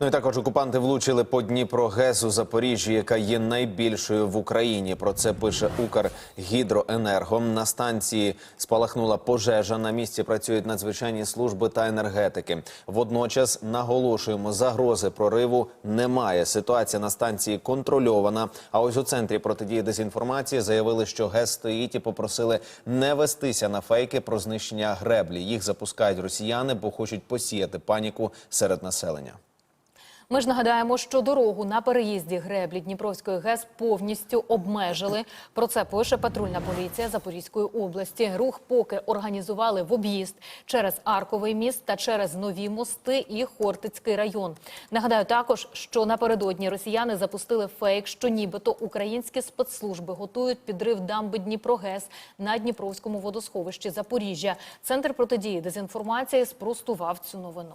Ну і також окупанти влучили по Дніпро ГЕС у Запоріжжі, яка є найбільшою в Україні. Про це пише Укргідроенерго. На станції спалахнула пожежа. На місці працюють надзвичайні служби та енергетики. Водночас наголошуємо, загрози прориву немає. Ситуація на станції контрольована. А ось у центрі протидії дезінформації заявили, що ГЕС стоїть і попросили не вестися на фейки про знищення греблі. Їх запускають росіяни, бо хочуть посіяти паніку серед населення. Ми ж нагадаємо, що дорогу на переїзді греблі Дніпровської ГЕС повністю обмежили. Про це пише патрульна поліція Запорізької області. Рух поки організували в об'їзд через Арковий міст та через нові мости і Хортицький район. Нагадаю також, що напередодні росіяни запустили фейк, що нібито українські спецслужби готують підрив дамби Дніпрогес на Дніпровському водосховищі Запоріжжя. Центр протидії дезінформації спростував цю новину.